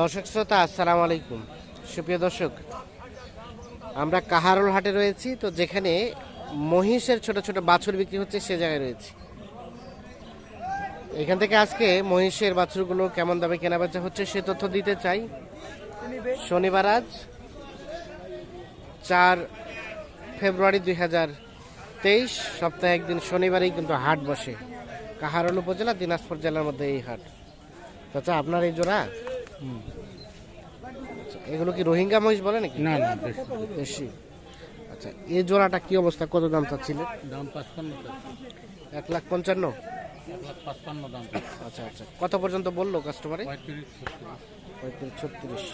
দর্শক শ্রোতা আসসালামু আলাইকুম। সুপ্রিয় দর্শক আমরা কাহারোল হাটে রয়েছি তো যেখানে মহিষের ছোট ছোট বাছুর বিক্রি হচ্ছে সে জায়গায় রয়েছি। এখান থেকে আজকে মহিষের বাছুরগুলো কেমন দামে কেনাবেচা হচ্ছে সে তথ্য দিতে চাই। শনিবার আজ চার ফেব্রুয়ারি দুই হাজার তেইশ সপ্তাহে একদিন শনিবারেই কিন্তু হাট বসে। কাহারোল উপজেলা দিনাজপুর জেলার মধ্যে এই হাট। চাচা আপনার এই জোড়া? আচ্ছা, এগুলো কি রোহিঙ্গা মহিষ বলে নাকি? না না বেশ দেশি। আচ্ছা এই জোড়াটা কি অবস্থা? কত দাম চাচ্ছিলেন দাম পাঁচপান্ন এক লাখ পঞ্চান্ন? পাঁচপান্ন দাম আচ্ছা আচ্ছা। কত পর্যন্ত বলল কাস্টমারে পঁয়ত্রিশ পঁয়ত্রিশ ছত্রিশ।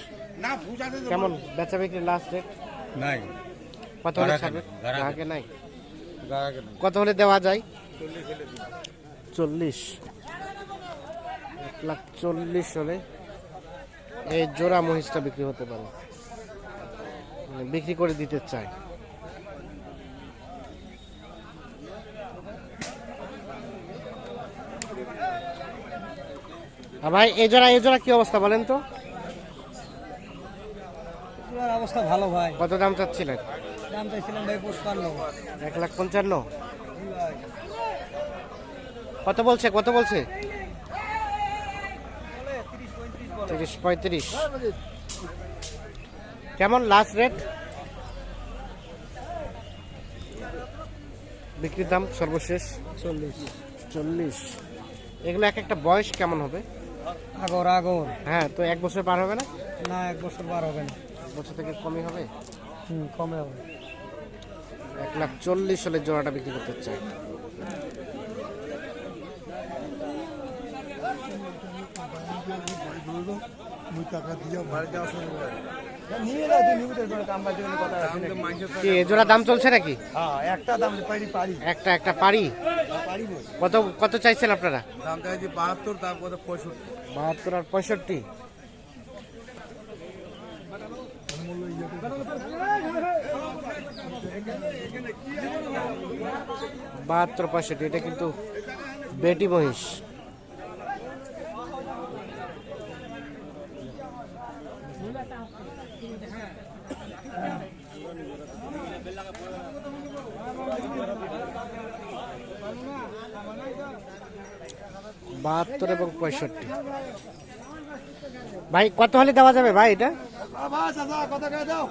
কেমন? বেচা বিক্রি লাস্ট রেট নাই। কত হলে ছাড়বে? গ্রাহকে নাই। কত হলে দেওয়া যায়? চল্লিশ। এক লাখ চল্লিশ হলে এই জোড়া মহিষটা বিক্রি হতে পারে। মানে বিক্রি করে দিতে চাই ভাই এই জোড়া এই জোড়া কি অবস্থা বলেন তো? অবস্থা ভালো ভাই। কত দাম চাচ্ছিলেন? দাম চাইছিলাম ভাই পঁচপান্ন। এক লাখ পঞ্চান্ন? কত বলছে কত বলছে? তিরিশ পঁয়ত্রিশ। কেমন লাস্ট রেট বিক্রির দাম সর্বশেষ? চল্লিশ। চল্লিশ। এগুলো এক একটা বয়স কেমন হবে? আগর আগর। হ্যাঁ তো এক বছর পার হবে না? না এক বছর বার হবে না। এক বছর থেকে কমই হবে? হুম কমে হবে। এক লাখ চল্লিশ হলে জোড়াটা বিক্রি করতে চাই। কি এ জোড়া দাম চলছে নাকি? হ্যাঁ একটা দাম পারি পারি। একটা একটা পারি? পারি কত কত চাইছেন আপনারা? দাম চাইছি বাহাত্তর দাম কত পঁয়ষট্টি। বাহাত্তর আর পঁয়ষট্টি। বাহাত্তর পঁয়ষট্টি এটা কিন্তু বেটি মহিষ। বাহাত্তর এবং পঁয়ষট্টি। ভাই কত হলে দেওয়া যাবে ভাই এটা? দাও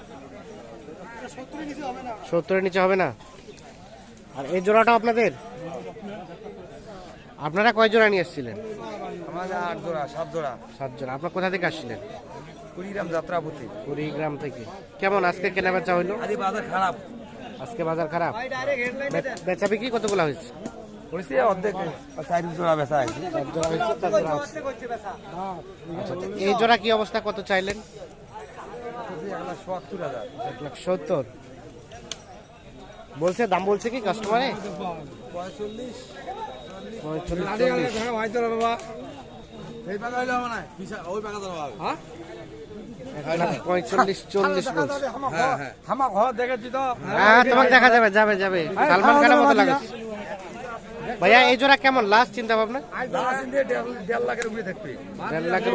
সত্তরের নিচে হবে না। আর এই জোড়াটা আপনাদের? আপনারা কয় জোড়া নিয়ে এসেছিলেন? আমাদের আট জোড়া সাত জোড়া। সাত জোড়া। আপনার কোথা থেকে আসছিলেন? কুড়িগ্রাম যাত্রাপতি কুড়িগ্রাম থেকে। কেমন? আজকে কেনা বেচা হইল? আদি বাজার খারাপ। আজকে বাজার খারাপ। বেচা বিক্রি কতগুলো হয়েছে? অর্ধেক চার জোড়া বেচা আছে। আচ্ছা এই জোড়া কি অবস্থা? কত চাইলেন? সত্তর এক লাখ সত্তর। বলছে দাম বলছে কি কাস্টমারে পঁয়তাল্লিশ চল্লিশ। হ্যাঁ হ্যাঁ। হ্যাঁ ঘর দেখেছি তো হ্যাঁ তোমাকে দেখা যাবে যাবে যাবে। সালমান খানের মতো লাগে ভাইয়া এই জোড়া কেমন? লাস্ট চিন্তা ভাবনা? দেড় লাখের উপরে থাকবে। দেড় লাখের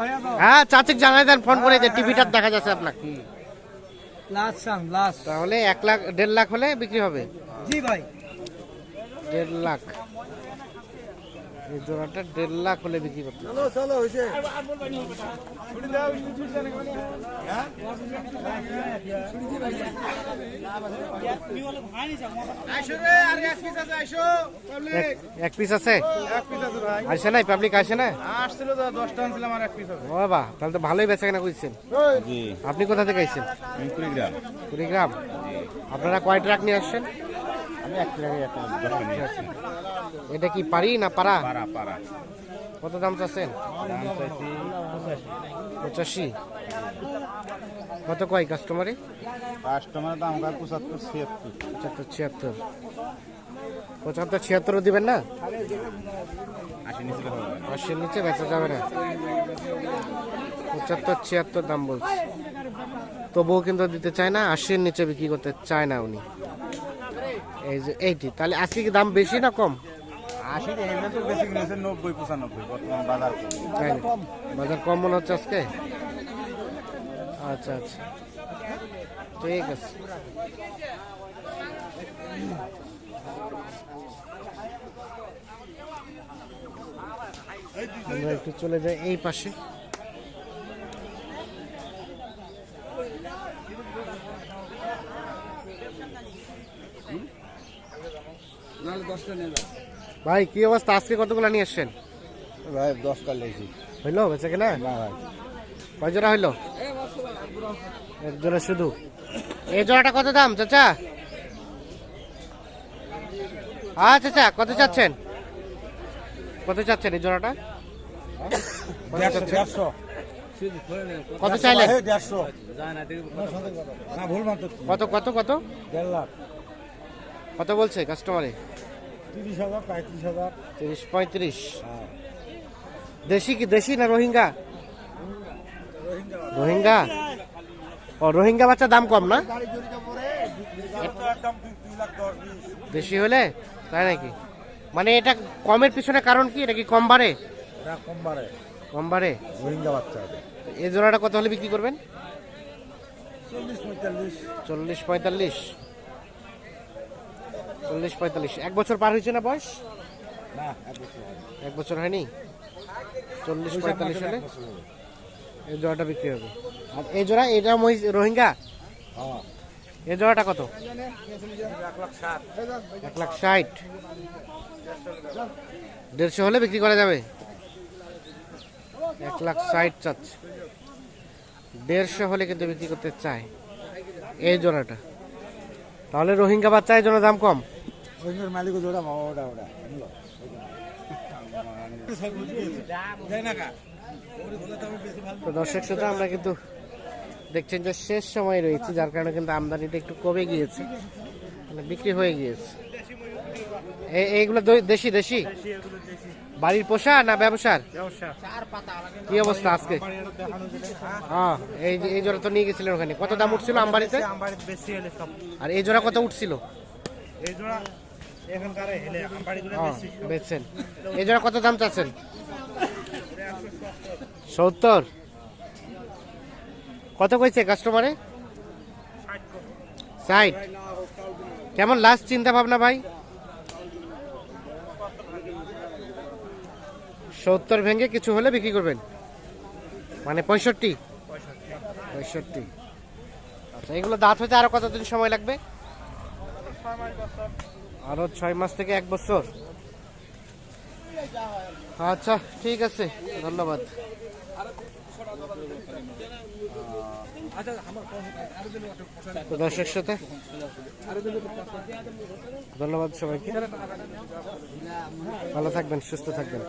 হয়ে চাচিক জানাই দেন ফোন করে টিভিটা দেখা যাচ্ছে আপনার। তাহলে এক লাখ দেড় লাখ হলে বিক্রি হবে? জি ভাই। দেড় লাখ। এই জোড়াটা দেড় লাখ হলে বিক্রি করতে চলো চলো হয়েছে। এক- এক পিস আছে? আসে নাই? পাবলিক আসে না আসছিল তো দশটা আনছিলাম আর এক পিস ও বাবা তাহলে তো ভালোই বেচা কেনা করছেন। আপনি কোথা থেকে আইছেন? আমি কুড়িগ্রাম। কুড়িগ্রাম? আপনারা কয় ট্রাক নিয়ে আসছেন? এটা কি পারি না পারা কত দাম চাচ্ছেন? পঁচাশি। কত কয় কাস্টমারে? কাস্টমার দাম কার পঁচাত্তর ছিয়াত্তর। পঁচাত্তর ছিয়াত্তর। পঁচাত্তর ছিয়াত্তরও দিবেন না। আশির নিচে বেচা যাবে না। পঁচাত্তর ছিয়াত্তর দাম বলছে। তবুও কিন্তু দিতে চায় না আশির নিচে বিক্রি করতে চায় না উনি। এই যে এইটি তাহলে আজকে কি দাম বেশি না কম? আশি এগুলো তো বেশি কিনেছে নব্বই পঁচানব্বই বর্তমান বাজার কম। বাজার কম মনে হচ্ছে আজকে? আচ্ছা আচ্ছা। ঠিক আছে। আমরা একটু চলে যাই এই পাশে নাহলে দশটা নিয়ে যাও ভাই কি অবস্থা? আজকে কতগুলো নিয়ে এসছেন ভাই দশটা লেগেছি হইল? বেঁচে কিনা? না ভাই। কয় জোড়া হইল? এক জোড়া। শুধু। এই জোড়াটা কত দাম চাচা? হ্যাঁ চাচা কত চাচ্ছেন? কত চাচ্ছেন এই জোড়াটা? কত চাইলেন? কত কত। কত দেড় লাখ। কত বলছে কাস্টমারে তিরিশ হাজার পঁয়ত্রিশ হাজার। তিরিশ পঁয়ত্রিশ। দেশি কি দেশি না রোহিঙ্গা? রোহিঙ্গা। ও রোহিঙ্গা বাচ্চা দাম কম না? বেশি। হলে? তাই নাকি? মানে এটা কমের পিছনে কারণ কি? এটা কি কম বাড়ে? কম বাড়ে। কম বাড়ে? রোহিঙ্গা বাচ্চা এই জোড়াটা কত হলে বিক্রি করবেন? চল্লিশ পঁয়তাল্লিশ। চল্লিশ পঁয়তাল্লিশ। চল্লিশ পঁয়তাল্লিশ। এক বছর পার হয়েছে না বয়স? এক বছর এক বছর হয়নি? চল্লিশ পঁয়তাল্লিশ হলে। এই জোড়াটা বিক্রি হবে। আর এই জোড়া এটা মহি- রোহিঙ্গা? হ্যাঁ। এই জোড়াটা কত? এক লাখ ষাট। এক লাখ ষাট দেড়শো হলে বিক্রি করা যাবে? এক লাখ ষাট চাচ্ছে। দেড়শো হলে কিন্তু বিক্রি করতে চায়। এই জোড়াটা। তাহলে রোহিঙ্গা বাচ্চা এই জন্য দাম কম? রোহিঙ্গার মালিক জোড়া বাবা ওটা ওটা। বুঝলো? তো দর্শক শ্রোতা আমরা কিন্তু দেখছেন যে শেষ সময় রয়েছে যার কারণে কিন্তু আমদানিটা একটু কমে গিয়েছে। মানে বিক্রি হয়ে গিয়েছে। এইগুলো দেশি দেশি? বাড়ির পোষা না ব্যবসার? কি অবস্থা আজকে? হ্যাঁ এই যে- এই জোড়া তো নিয়ে গেছিলেন ওখানে। কত দাম উঠছিল আমবাড়িতে? আমবাড়িতে বেশি হলে সব। আর এই জোড়া কত উঠছিল? এই জোড়া হ্যাঁ বেচছেন। এই কত দাম চাচ্ছেন? সত্তর। কত কইছে কাস্টমারে ষাট। কেমন লাস্ট চিন্তা ভাবনা ভাই? সত্তর ভেঙে কিছু হলে বিক্রি করবেন? মানে পঁয়ষট্টি? পঁয়ষট্টি। আচ্ছা এগুলো দাঁত হতে আরও কতদিন সময় লাগবে? আরও ছয় মাস থেকে এক বছর। আচ্ছা ঠিক আছে, ধন্যবাদ। দর্শক সাথে? ধন্যবাদ সবাইকে। ভালো থাকবেন, সুস্থ থাকবেন।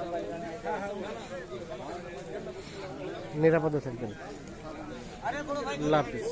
নিরাপদে থাকবেন। আল্লাহ হাফিজ।